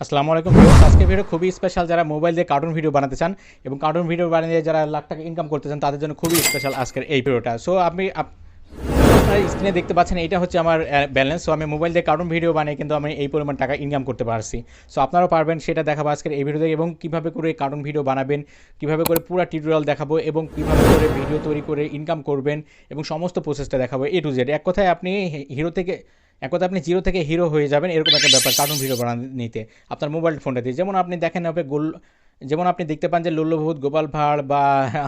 আসসালামু আলাইকুম আজকের ভিডিও খুবই স্পেশাল যারা মোবাইল দিয়ে কার্টুন ভিডিও বানাতে চান এবং কার্টুন ভিডিও বানিয়ে যারা লাখ টাকা ইনকাম করতে চান, তাদের জন্য খুবই স্পেশাল আজকের এই ভিডিওটা। সো আপনি আপ- আপনারা স্ক্রিনে দেখতে পাচ্ছেন, এটা হচ্ছে আমার ব্যালেন্স সো আমি মোবাইল দিয়ে কার্টুন ভিডিও বানিয়ে কিন্তু আমি এই পরিমাণ টাকা ইনকাম করতে পারছি। সো আপনারাও পারবেন সেটা দেখাবো আজকের এই ভিডিওতে এবং কীভাবে করে কার্টুন ভিডিও বানাবেন, কীভাবে করে পুরো টিউটোরিয়াল দেখাবো এবং কীভাবে করে ভিডিও তৈরি করে ইনকাম করবেন এবং সমস্ত প্রসেসটা দেখাবো এ টু জেড এক কথায় আপনি হিরো থেকে এক কথা আপনি জিরো থেকে হিরো হয়ে যাবেন, এরকম একটা ব্যাপার কার্টুন ভিডিও বানানিতে, আপনার মোবাইল ফোনটা দিয়ে যেমন আপনি দেখেন আপনি গোল, যেমন আপনি দেখতে পান যে লুল্লভূত গোপাল ভাঁড় বা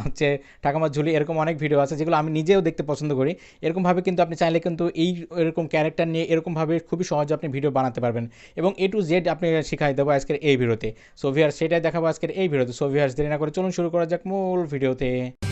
হচ্ছে ঠাকামার ঝুলি, এরকম অনেক ভিডিও আছে যেগুলো আমি নিজেও দেখতে পছন্দ করি। এরকমভাবে কিন্তু আপনি চাইলে কিন্তু এই এরকম ক্যারেক্টার নিয়ে এরকমভাবে খুবই সহজে আপনি ভিডিও বানাতে পারবেন। এবং এ টু জেড আপনি শিখাই দেবো আজকের এই ভিডিওতে সো ভিউয়ার্স সেটাই দেখাবো আজকের এই ভিডিওতে সো ভিউয়ার্স দেরি না করে চলুন শুরু করা যাক মূল ভিডিওতে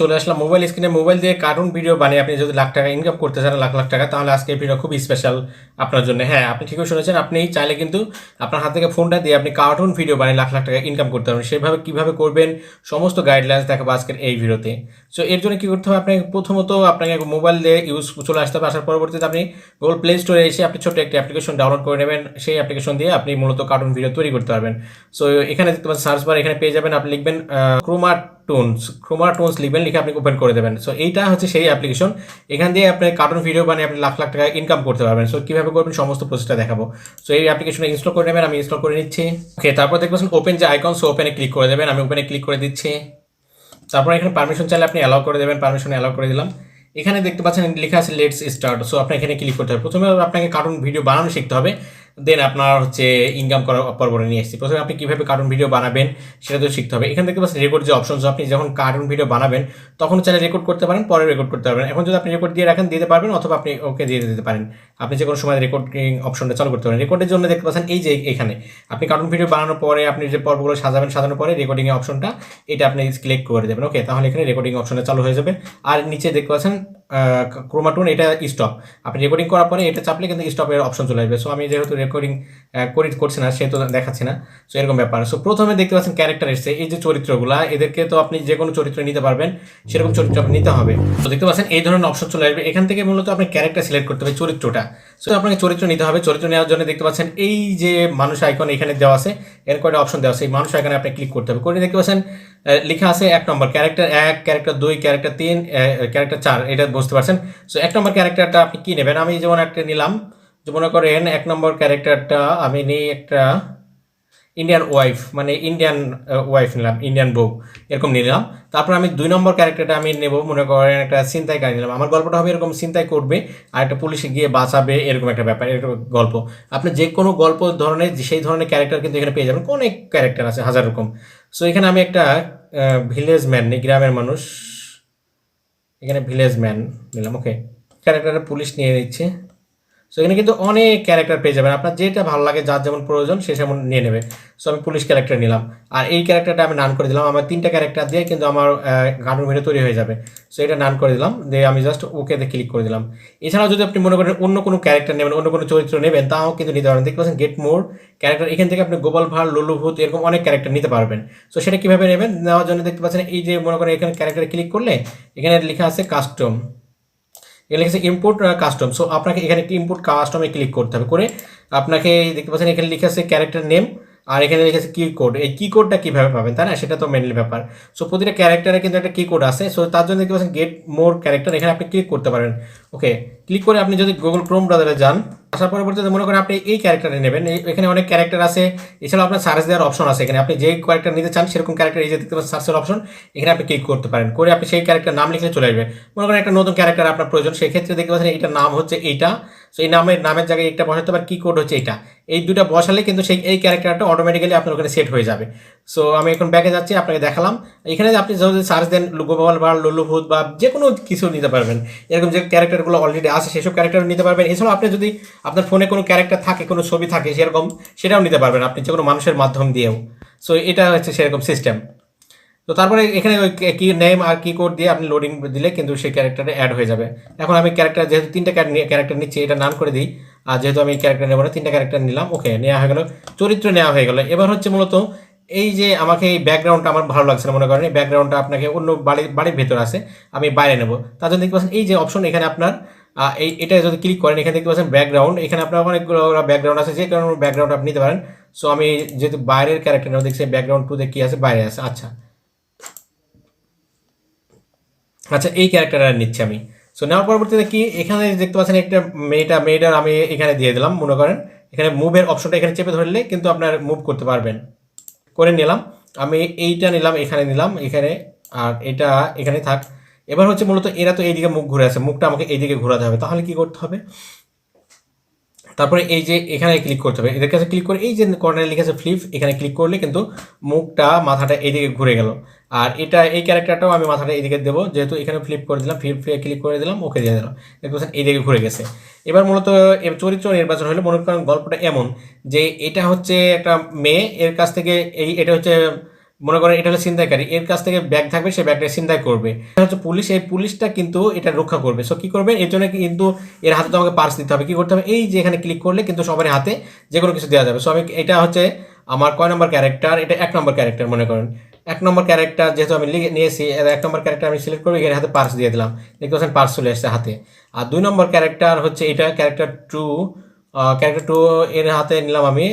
চলে আসলাম মোবাইল স্ক্রিনে। মোবাইল দিয়ে কার্টুন ভিডিও বানিয়ে আপনি যদি লাখ টাকা ইনকাম করতে চান, লাখ লাখ টাকা, তাহলে আজকে ভিডিও খুব স্পেশাল আপনার জন্য। হ্যাঁ আপনি ঠিকই শুনেছেন, আপনি চাইলে কিন্তু আপনার হাত থেকে ফোনটা দিয়ে আপনি কার্টুন ভিডিও বানিয়ে লাখ লাখ টাকা ইনকাম করতে পারবেন। সেভাবে কীভাবে করবেন, সমস্ত গাইডলাইন্স দেখাবো আজকের এই ভিডিওতে সো এর জন্য কী করতে হবে আপনাকে প্রথমত আপনাকে মোবাইল দিয়ে ইউজ চলে আসতে হবে। আসার পরবর্তীতে আপনি গুগল প্লে স্টোরে এসে আপনি ছোট্ট একটি অ্যাপ্লিকেশন ডাউনলোড করে নেবেন। সেই অ্যাপ্লিকেশন দিয়ে আপনি মূলত কার্টুন ভিডিও তৈরি করতে পারবেন। সো এখানে দেখতে পাচ্ছেন সার্চ বার এখানে পেয়ে যাবেন। আপনি লিখবেন ক্রোমা টোনস ক্রোমা টোনস লিখবেন লিখে আপনি ওপেন করে দেবেন। সো এইটা হচ্ছে সেই অ্যাপ্লিকেশন এখান দিয়ে আপনি কার্টুন ভিডিও বানিয়ে আপনি লাখ লাখ টাকা ইনকাম করতে পারবেন। সো কীভাবে করবেন সমস্ত প্রসেসটা দেখাবো। সো এই অ্যাপ্লিকেশনে ইনস্টল করে নেবেন, আমি ইনস্টল করে নিচ্ছি। ওকে তারপর দেখবেন ওপেন যে আইকন সো ওপেনে ক্লিক করে দেবেন। আমি ওপেনে ক্লিক করে দিচ্ছি। তারপর এখানে পারমিশন চাইলে আপনি অ্যালাউ করে দেবেন পারমিশন অ্যালাউ করে দিলাম। এখানে দেখতে পাচ্ছেন লেখা আছে লেটস স্টার্ট সো আপনি এখানে ক্লিক করতে হবে। প্রথমে আপনাকে কার্টুন ভিডিও বানানো শিখতে হবে। দেন আপনার হচ্ছে ইনকাম করার পর্বরে নিয়ে এসেছি প্রথমে আপনি কীভাবে কার্টুন ভিডিও বানাবেন, সেটা তো শিখতে হবে। এখানে পাচ্ছেন রেকর্ড যে অপশন আপনি যখন কার্টুন ভিডিও বানাবেন, তখন চাইলে রেকর্ড করতে পারেন, পরে রেকর্ড করতে পারবেন। এখন যদি আপনি রেকর্ড দিয়ে রাখেন, দিতে পারবেন, অথবা আপনি ওকে দিয়ে দিতে পারেন। আপনি যে কোনো সময় রেকর্ডিং অপশনটা চালু করতে পারেন। রেকর্ডের জন্য দেখতে পাচ্ছেন, এই যে এখানে, আপনি কার্টুন ভিডিও বানানোর পরে আপনি যে পর্বগুলো সাজাবেন, সাজানোর পরে রেকর্ডিং অপশনটা এটা আপনি ক্লিক করে দেবেন। ওকে তাহলে এখানে রেকর্ডিং অপশনটা চালু হয়ে যাবে। আর নিচে দেখতে পাচ্ছেন ক্রোমাটোন এটা স্টপ আপনি রেকর্ডিং করার পরে এটা চাপলে কিন্তু স্টপের অপশন চলে আসবে। সো আমি যেহেতু রেকর্ডিং করি, করছি না সেহেতু দেখাচ্ছি না। সো এরকম ব্যাপার। সো প্রথমে দেখতে পাচ্ছেন ক্যারেক্টার এসছে। এই যে চরিত্রগুলা, এদেরকে তো আপনি যে কোনো চরিত্র নিতে পারবেন, সেরকম চরিত্র আপনি নিতে হবে। তো দেখতে পাচ্ছেন, এই ধরনের অপশন চলে আসবে। এখান থেকে মূলত আপনি ক্যারেক্টার সিলেক্ট করতে হবে চরিত্রটা। সো আপনাকে চরিত্র নিতে হবে। চরিত্র নেওয়ার জন্য দেখতে পাচ্ছেন এই যে মানুষ আইকন এখানে দেওয়া আছে, এর কয়টা অপশন দেওয়া আছে, এই মানুষ আইকনে আপনি ক্লিক করতে হবে। করে দেখতে পাচ্ছেন লেখা আছে এক নম্বর ক্যারেক্টার এক ক্যারেক্টার দুই ক্যারেক্টার তিন ক্যারেক্টার চার, এটা বুঝতে পারছেন? সো এক নম্বর ক্যারেক্টারটা আপনি কি নেবেন? আমি যেমন একটা নিলাম, যে মনে করেন এক নম্বর ক্যারেক্টারটা আমি নিই একটা ইন্ডিয়ান ওয়াইফ মানে ইন্ডিয়ান ওয়াইফ নিলাম ইন্ডিয়ান বউ, এরকম নিলাম। তারপর আমি দুই নম্বর ক্যারেক্টারটা আমি নেব, মনে করেন একটা চিন্তাই ছিনতাইকারী নিলাম। আমার গল্পটা হবে এরকম ছিনতাই করবে, আর একটা পুলিশে গিয়ে বাঁচাবে, এরকম একটা ব্যাপার, এরকম গল্প। আপনি যে কোনো গল্প ধরনের সেই ধরনের ক্যারেক্টার কিন্তু এখানে পেয়ে যাবেন। অনেক ক্যারেক্টার আছে, হাজার রকম। সো এখানে আমি একটা ভিলেজ ম্যান নিই, গ্রামের মানুষ। এখানে ভিলেজ ম্যান নিলাম ওকে ক্যারেক্টারের পুলিশ নিয়ে নিচ্ছে। সো এখানে কিন্তু অনেক ক্যারেক্টার পেয়ে যাবেন। আপনার যেটা ভালো লাগে, যার যেমন প্রয়োজন, সে সেমন নিয়ে নেবে। সো আমি পুলিশ ক্যারেক্টার নিলাম। আর এই ক্যারেক্টারটা আমি নান করে দিলাম। আমার তিনটা ক্যারেক্টার দিয়ে কিন্তু আমার কার্টুন ভিডিও তৈরি হয়ে যাবে। সো এটা নান করে দিলাম। দিয়ে আমি জাস্ট ওকেতে ক্লিক করে দিলাম। এছাড়াও যদি আপনি মনে করেন অন্য কোনো ক্যারেক্টার নেবেন, অন্য কোনো চরিত্র নেবেন, তাও কিন্তু নিতে পারবেন দেখতে পাচ্ছেন গেট মোর ক্যারেক্টার এখান থেকে আপনি গোপাল ভাঁড় লুলুভূত এরকম অনেক ক্যারেক্টার নিতে পারবেন। সো সেটা কীভাবে নেবেন? নেওয়ার জন্য দেখতে পাচ্ছেন, এই যে মনে করেন এখানে ক্যারেক্টারে ক্লিক করলে, এখানে লেখা আছে কাস্টম এখানে লিখেছে ইম্পোর্ট কাস্টম সো আপনাকে এখানে একটি ইম্পোর্ট কাস্টমে ক্লিক করতে হবে করে। আপনাকে দেখতে পাচ্ছেন এখানে লিখে আছে ক্যারেক্টার নেম আর এখানে লিখে আছে কি কোড এই কি কোডটা কীভাবে পাবেন, তাই না? সেটা তো মেনলি ব্যাপার। সো প্রতিটা ক্যারেক্টারে কিন্তু একটা কি কোড আছে। সো তার জন্য দেখতে পাচ্ছেন গেট মোর ক্যারেক্টার এখানে আপনি ক্লিক করতে পারেন। ওকে ক্লিক করে আপনি যদি গুগল ক্রোম ব্রাউজারে যান আসার পরবর্তীতে মনে করেন আপনি এই ক্যারেক্টারে নেবেন। এখানে অনেক ক্যারেক্টার আছে। এছাড়াও আপনার সার্চ দেওয়ার অপশন আছে এখানে। আপনি যে ক্যারেক্টার নিতে চান, সেরকম ক্যারেক্টার এই যে দেখতে পাচ্ছেন সার্চের অপশন এখানে আপনি ক্লিক করতে পারেন। করে আপনি সেই ক্যারেক্টার নাম লিখলে চলে আসবে। মনে করেন একটা নতুন ক্যারেক্টার আপনার প্রয়োজন। সেক্ষেত্রে দেখতে পাচ্ছেন এইটার নাম হচ্ছে এইটা। সো এই নামের নামের জায়গায় একটা বসাতে পারেন কি কোড হচ্ছে এইটা এই দুটো বসালে কিন্তু সেই, এই ক্যারেক্টারটা অটোমেটিক্যালি আপনার ওখানে সেট হয়ে যাবে। সো আমি এখন ব্যাকে যাচ্ছি, আপনাকে দেখালাম। এখানে আপনি যদি সার্চ দেন গোপাল বা লুলুভূত বা যে কোনো কিছু নিতে পারবেন। এরকম যে ক্যারেক্টারগুলো অলরেডি আছে, সেসব ক্যারেক্টার নিতে পারবেন। এছাড়াও আপনি যদি আপনার ফোনে কোনো ক্যারেক্টার থাকে, কোনো ছবি থাকে, সেরকম, সেটাও নিতে পারবেন। আপনি যে কোনো মানুষের মাধ্যম দিয়েও। সো এটা হচ্ছে সেরকম সিস্টেম তো তারপরে এখানে ওই কি নেম আর কি কোড দিয়ে আপনি লোডিং দিলে কিন্তু সেই ক্যারেক্টারে অ্যাড হয়ে যাবে। এখন আমি ক্যারেক্টার যেহেতু তিনটা ক্যারেক্টার নিচ্ছি, এটা নাম করে দিই। আর যেহেতু আমি ক্যারেক্টার নেব না, তিনটা ক্যারেক্টার নিলাম ওকে নেওয়া হয়ে গেল। চরিত্র নেওয়া হয়ে গেল। এবার হচ্ছে মূলত এই যে আমাকে এই ব্যাকগ্রাউন্ডটা আমার ভালো লাগছে না, মনে করেন, এই ব্যাকগ্রাউন্ডটা আপনাকে অন্য বাড়ির বাড়ির ভেতর আছে, আমি বাইরে নেব। তার জন্য দেখতে পাচ্ছেন, এই যে অপশন এখানে আপনার এই এটা যদি ক্লিক করেন, এখানে দেখতে পাচ্ছেন ব্যাকগ্রাউন্ড এখানে আপনার অনেকগুলো ব্যাকগ্রাউন্ড আছে, যে কারণে ব্যাকগ্রাউন্ড আপনি নিতে পারেন। সো আমি যেহেতু বাইরের ক্যারেক্টার নেব, দেখছি ব্যাকগ্রাউন্ড টুতে কি আছে, বাইরে আছে। আচ্ছা। আচ্ছা এই ক্যারেক্টারটা নিচ্ছি আমি। সো নেওয়ার পরবর্তীতে কি, এখানে দেখতে পাচ্ছেন একটা মেয়েটা মেয়েটার আমি এখানে দিয়ে দিলাম, মনে করেন। এখানে মুভের অপশনটা এখানে চেপে ধরলে কিন্তু আপনার মুভ করতে পারবেন। করে নিলাম। আমি এইটা নিলাম, এখানে নিলাম, এখানে, আর এটা এখানে থাক। এবার হচ্ছে মূলত এরা তো এইদিকে মুখ ঘুরে আছে, মুখটা আমাকে এইদিকে ঘোরাতে হবে। তাহলে কি করতে হবে? তারপরে এই যে এখানে ক্লিক করতে হবে। এদের কাছে ক্লিক করে এই যে কর্নারে লিখেছে ফ্লিপ এখানে ক্লিক করলে কিন্তু মুখটা, মাথাটা এইদিকে ঘুরে গেল। আর এটা, এই ক্যারেক্টারটাও আমি মাথাটা এইদিকে দেবো। যেহেতু এখানে ফ্লিপ করে দিলাম ফ্লিপ ক্লিক করে দিলাম ওকে দিয়ে দিলাম। দেখতে এইদিকে ঘুরে গেছে। এবার মূলত চরিত্র নির্বাচন হলে মনে করেন গল্পটা এমন যে এটা হচ্ছে একটা মেয়ে, এর কাছ থেকে এই, এটা হচ্ছে মনে করেন এটা হলো ছিনতাইকারী, এর কাছ থেকে ব্যাগ থাকবে, সে ব্যাগটা ছিনতাই করবে। হচ্ছে পুলিশ, এই পুলিশটা কিন্তু এটা রক্ষা করবে। সো কি করবে? এর জন্য কিন্তু এর হাতে তো আমাকে পার্স দিতে হবে। কি করতে হবে? এই যে এখানে ক্লিক করলে কিন্তু সবার হাতে যে কোনো কিছু দেওয়া যাবে। সো আমি এটা হচ্ছে আমার কয় নম্বর ক্যারেক্টার এটা এক নম্বর ক্যারেক্টার মনে করেন। এক নম্বর ক্যারেক্টার যেহেতু আমি নিয়েছি এক নম্বর ক্যারেক্টার আমি সিলেক্ট করব এর হাতে পার্স দিয়ে দিলাম। দেখতে পাচ্ছেন পার্স চলে আসছে হাতে। আর দুই নম্বর ক্যারেক্টার হচ্ছে এটা ক্যারেক্টার টু ক্যারেক্টার টু এর হাতে নিলাম আমি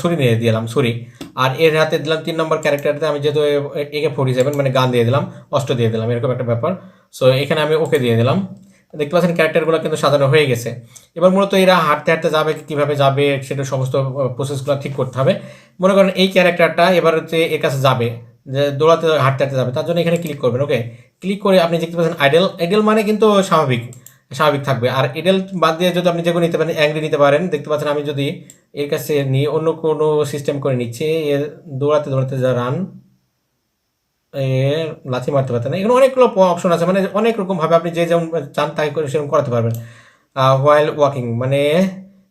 ছুরি নিয়ে দিলাম, ছুরি। আর এর হাতে দিলাম তিন নম্বর ক্যারেক্টারতে আমি যেহেতু একে ফোর্টি সেভেন মানে গান দিয়ে দিলাম, অস্ত্র দিয়ে দিলাম, এরকম একটা ব্যাপার। সো এখানে আমি ওকে দিয়ে দিলাম। দেখতে পাচ্ছেন ক্যারেক্টারগুলো কিন্তু সাজানো হয়ে গেছে। এবার মূলত এরা হাঁটতে হাঁটতে যাবে, কীভাবে যাবে, সেটা সমস্ত প্রসেসগুলো ঠিক করতে হবে। মনে করেন এই ক্যারেক্টারটা এবার হচ্ছে এর কাছে যাবে, যে দৌড়াতে, হাঁটতে হাঁটতে যাবে, তার জন্য এখানে ক্লিক করবেন ওকে ক্লিক করে আপনি দেখতে পাচ্ছেন আইডেল আইডেল মানে কিন্তু স্বাভাবিক। স্বাভাবিক থাকবে। আর এডেল বাদ দিয়ে যদি আপনি যেগুলো নিতে পারেন, অ্যাংরি নিতে পারেন, দেখতে পাচ্ছেন আমি যদি এর কাছে নিয়ে অন্য কোনো সিস্টেম করে নিচ্ছি এর দৌড়াতে দৌড়াতে যা রান লাথি মারতে পারতেন এখানে অনেকগুলো অপশন আছে মানে অনেক রকমভাবে আপনি যে যেমন চান তাই করে সেরকম করাতে পারবেন। হোয়াইল ওয়াকিং মানে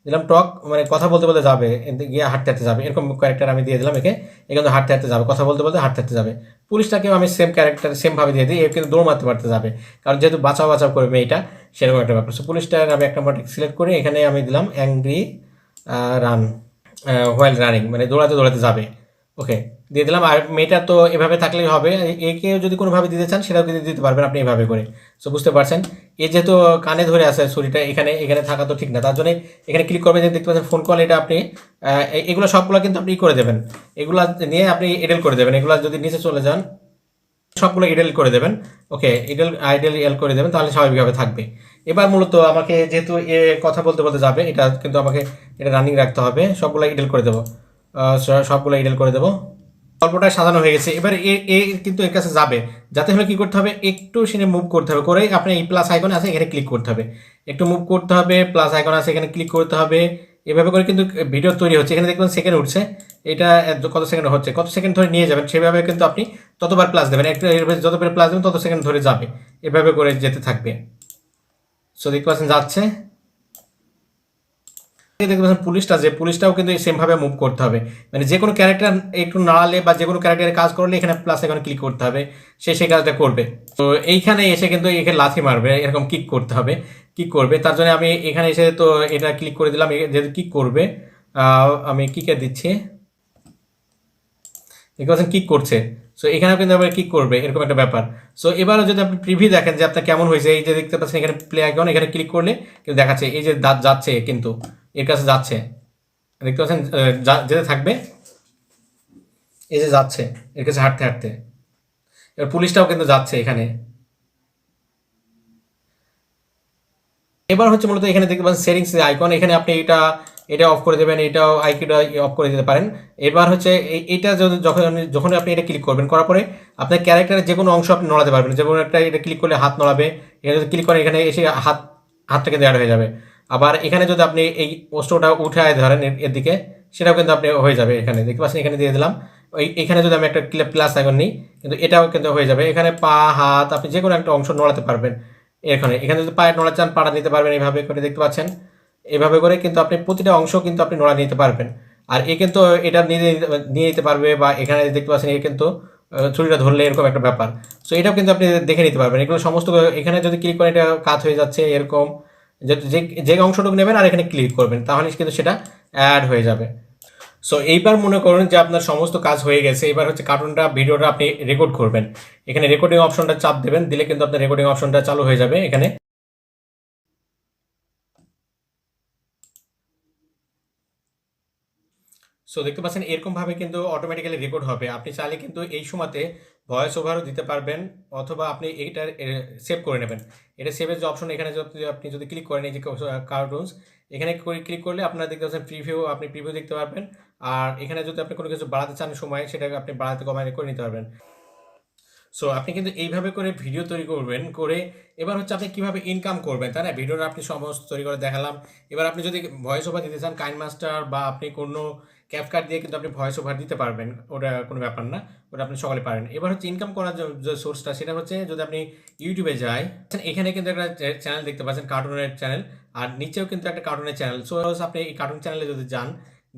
দিলাম, টক মানে কথা বলতে বলতে যাবে গিয়ে হাঁটতে হাঁটতে যাবে। এরকম ক্যারেক্টার আমি দিয়ে দিলাম একে, এ কিন্তু হাঁটতে হাঁটতে যাবে, কথা বলতে বলতে হাঁটতে হাঁটতে যাবে। পুলিশটাকেও আমি সেম ক্যারেক্টার সেমভাবে দিয়ে দিই, এ কিন্তু দৌড় মারতে পারতে যাবে। কারণ যেহেতু বাঁচাও বাঁচাও করে মেয়েটা, সেরকম একটা ব্যাপার। সো পুলিশটার আমি একটা মডেল সিলেক্ট করে এখানে আমি দিলাম অ্যাংরি রান হোয়াইল রানিং মানে দৌড়াতে দৌড়াতে যাবে। ওকে, দিয়ে দিলাম। আর মেয়েটা তো এভাবে থাকলেই হবে। একে যদি কোনোভাবে দিতে চান, সেটাও কিন্তু দিতে পারবেন আপনি এভাবে করে। সো বুঝতে পারছেন? এ যেহেতু কানে ধরে আছে ছুরিটা, এখানে এখানে থাকা তো ঠিক না। তার জন্য এখানে ক্লিক করবেন, যে দেখতে পাচ্ছেন ফোন কল এটা আপনি এগুলো সবগুলো কিন্তু আপনি করে দেবেন। এগুলো নিয়ে আপনি এডেল করে দেবেন। এগুলো যদি নিচে চলে যান, সবগুলো ইডেল করে দেবেন। ওকে ইডেল আইডেল এল করে দেবেন, তাহলে স্বাভাবিকভাবে থাকবে। এবার মূলত আমাকে যেহেতু এ কথা বলতে বলতে যাবে, এটা কিন্তু আমাকে, এটা রানিং রাখতে হবে। সবগুলো ইডেল করে দেবো। সবগুলো ইডেল করে দেবো। গল্পটা সাজানো হয়ে গেছে। এবার এ এ কিন্তু এর কাছে যাবে। যাতে হলে কি করতে হবে? একটু সেনে মুভ করতে হবে। করে আপনি এই প্লাস আইকন আছে, এখানে ক্লিক করতে হবে। একটু মুভ করতে হবে প্লাস আইকন আছে, এখানে ক্লিক করতে হবে। এভাবে করে কিন্তু ভিডিও তৈরি হচ্ছে। এখানে দেখবেন সেকেন্ড উঠছে। এটা কত সেকেন্ড হচ্ছে? কত সেকেন্ড ধরে নিয়ে যাবেন? সেভাবে কিন্তু আপনি ততবার প্লাস দেবেন। একটু যতবার প্লাস দেবেন, তত সেকেন্ড ধরে যাবে। এভাবে করে যেতে থাকবে। সো দেখতে যাচ্ছে। দেখতে পুলিশটা, যে পুলিশটাও কিন্তু সেমভাবে মুভ করতে হবে। মানে যে কোনো ক্যারেক্টার একটু নাড়ালে বা যে কোনো ক্যারেক্টারের কাজ করলে এখানে প্লাস এখানে ক্লিক করতে হবে। সে সেই কাজটা করবে। তো এইখানে এসে কিন্তু এখানে লাথি মারবে, এরকম কিক করতে হবে। কিক করবে। তার জন্য আমি এখানে এসে তো এটা ক্লিক করে দিলাম যেহেতু কিক করবে আমি কিকে দিচ্ছি। দেখতে পাচ্ছেন কিক করছে। সো এখানেও কিন্তু আবার কিক করবে, এরকম একটা ব্যাপার। সো এবারও যদি আপনি প্রিভি দেখেন যে আপনার কেমন হয়েছে, এই যে দেখতে পাচ্ছেন এখানে প্লে আইকন এখানে ক্লিক করলে কিন্তু দেখাচ্ছে, এই যে দাঁত যাচ্ছে কিন্তু। এর কাছে যাচ্ছে। দেখতে পাচ্ছেন যেতে থাকবে, এই যে যাচ্ছে, এর কাছে হাঁটতে হাঁটতে। এবার পুলিশটাও কিন্তু যাচ্ছে এখানে। এবার হচ্ছে মূলত এখানে দেখতে পাচ্ছেন সেটিংস আইকন এখানে আপনি এটা এটা অফ করে দেবেন, এটাও আইকিটা অফ করে দিতে পারেন। এবার হচ্ছে এটা যখন যখন আপনি এটা ক্লিক করবেন, করার পরে আপনার ক্যারেক্টারের যে কোনো অংশ আপনি নড়াতে পারবেন। যেমন একটা এটা ক্লিক করলে হাত নড়াবে এখানে যদি ক্লিক করেন এখানে এসে হাত, হাতটা কিন্তু অ্যাড হয়ে যাবে। আবার এখানে যদি আপনি এই অস্ত্রটা উঠায় ধরেন এর- দিকে, সেটাও কিন্তু আপনি হয়ে যাবে এখানে। দেখতে পাচ্ছেন, এখানে দিয়ে দিলাম। ওই এখানে যদি আমি একটা ক্লিপ প্লাস আইকন নিই, কিন্তু এটাও কিন্তু হয়ে যাবে। এখানে পা, হাত, আপনি যে কোনো একটা অংশ নড়াতে পারবেন এখানে এখানে যদি পায়ে নড়া চান পাড়া নিতে পারবেন এইভাবে করে, দেখতে পাচ্ছেন? এভাবে করে কিন্তু আপনি প্রতিটা অংশ কিন্তু আপনি নড়া নিতে পারবেন। আর এ কিন্তু এটা নিয়ে নিয়ে নিতে পারবে বা এখানে দেখতে পাচ্ছেন এ কিন্তু ছুরিটা ধরলে এরকম একটা ব্যাপার। সো এটাও কিন্তু আপনি দেখে নিতে পারবেন। এগুলো সমস্ত এখানে যদি ক্লিক করেন, এটা কাজ হয়ে যাচ্ছে এরকম। যে, যে- অংশটুকু নেবেন আর এখানে ক্লিক করবেন, তাহলে কিন্তু সেটা অ্যাড হয়ে যাবে। সো এইবার মনে করুন যে আপনার সমস্ত কাজ হয়ে গেছে, এবার হচ্ছে কার্টুনটা, ভিডিওটা আপনি রেকর্ড করবেন। এখানে রেকর্ডিং অপশনটা চাপ দেবেন, দিলে কিন্তু আপনার রেকর্ডিং অপশনটা চালু হয়ে যাবে এখানে। সো দেখতে পাচ্ছেন এরকমভাবে কিন্তু অটোমেটিক্যালি রেকর্ড হবে। আপনি চাইলে কিন্তু এই সময়তে ভয়েস ওভারও দিতে পারবেন, অথবা আপনি এইটার সেভ করে নেবেন। এটা সেভের যে অপশন এখানে আপনি যদি ক্লিক করেন, এই যে কার্টুনস এখানে ক্লিক করলে আপনারা দেখতে পাচ্ছেন প্রিভিউ আপনি প্রিভিউ দেখতে পারবেন। আর এখানে যদি আপনি কোনো কিছু বাড়াতে চান সময়, সেটাকে আপনি বাড়াতে কমাতে করে নিতে পারবেন। সো আপনি কিন্তু এইভাবে করে ভিডিও তৈরি করবেন, করে এবার হচ্ছে আপনি কীভাবে ইনকাম করবেন, তাই না? ভিডিওটা আপনি সমস্ত তৈরি করে দেখালাম। এবার আপনি যদি ভয়েস ওভার দিতে চান কাইন মাস্টার বা আপনি কোনো ক্যাপকাট দিয়ে কিন্তু আপনি ভয়েস ওভার দিতে পারবেন, ওটা কোনো ব্যাপার না, ওটা আপনি সকালে পারেন। এবার হচ্ছে ইনকাম করার যে- সোর্সটা সেটা হচ্ছে যদি আপনি ইউটিউবে যাই এখানে কিন্তু একটা চ্যানেল দেখতে পাচ্ছেন কার্টুনের চ্যানেল আর নিচেও কিন্তু একটা কার্টুনের চ্যানেল সো আপনি এই কার্টুন চ্যানেলে যদি যান,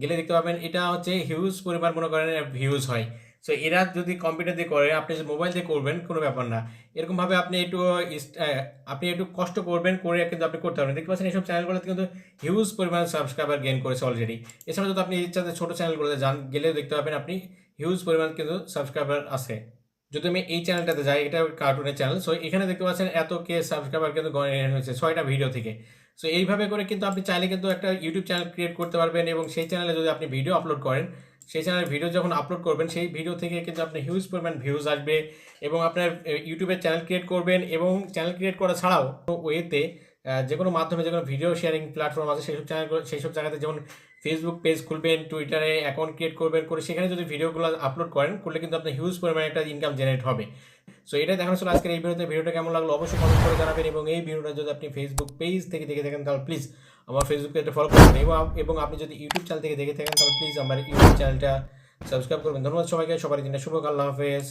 গেলে দেখতে পাবেন, এটা হচ্ছে হিউজ পরিমাণ মনে করেন ভিউজ হয়। সো এরা যদি কম্পিউটার দিয়ে করে, আপনি যদি মোবাইল দিয়ে করবেন, কোনো ব্যাপার না। এরকমভাবে আপনি একটু আপনি একটু কষ্ট করবেন করে কিন্তু আপনি করতে পারবেন। দেখতে পাচ্ছেন এইসব চ্যানেলগুলোতে কিন্তু হিউজ পরিমাণ সাবস্ক্রাইবার গেন করেছে অলরেডি এছাড়া যদি আপনি ইচ্ছাতে ছোটো চ্যানেলগুলোতে যান, গেলেও দেখতে পাবেন আপনি হিউজ পরিমাণ কিন্তু সাবস্ক্রাইবার আছে। যদি আমি এই চ্যানেলটাতে যাই, এটা কার্টুনের চ্যানেল সো এখানে দেখতে পাচ্ছেন এত কে সাবস্ক্রাইবার কিন্তু গেইন হয়েছে ছয়টা ভিডিও থেকে। সো এইভাবে করে কিন্তু আপনি চাইলে কিন্তু একটা ইউটিউব চ্যানেল ক্রিয়েট করতে পারবেন এবং সেই চ্যানেলে যদি আপনি ভিডিও আপলোড করেন সেই চ্যানেলের ভিডিও যখন আপলোড করবেন, সেই ভিডিও থেকে কিন্তু আপনার হিউজ পরিমাণ ভিউজ আসবে এবং আপনার ইউটিউবের চ্যানেল ক্রিয়েট করবেন এবং চ্যানেল ক্রিয়েট করা ছাড়াও ওয়েতে যে কোনো মাধ্যমে যে কোনো ভিডিও শেয়ারিং প্ল্যাটফর্ম আছে, সেসব চ্যানেল সেই সব জায়গাতে যেমন ফেসবুক পেজ খুলবেন টুইটারে অ্যাকাউন্ট ক্রিয়েট করবেন করে, সেখানে যদি ভিডিওগুলো আপলোড করেন, করলে কিন্তু আপনার হিউজ পরিমাণে একটা ইনকাম জেনারেট হবে। সো এটা দেখানো ছিল আজকের এই ভিডিওতে। ভিডিওটা কেমন লাগল অবশ্যই কমেন্ট করে জানাবেন এবং এই ভিডিওটা যদি আপনি ফেসবুক পেজ থেকে দেখে থাকেন, তাহলে প্লিজ আমার ফেসবুক পেজটা ফলো করবেন এবং আপনি যদি ইউটিউব চ্যানেল থেকে দেখে থাকেন, তাহলে প্লিজ আমার ইউটিউব চ্যানেলটা সাবস্ক্রাইব করবেন। ধন্যবাদ সবাইকে। সবার দিনটা শুভ আল্লাহ হাফেজ।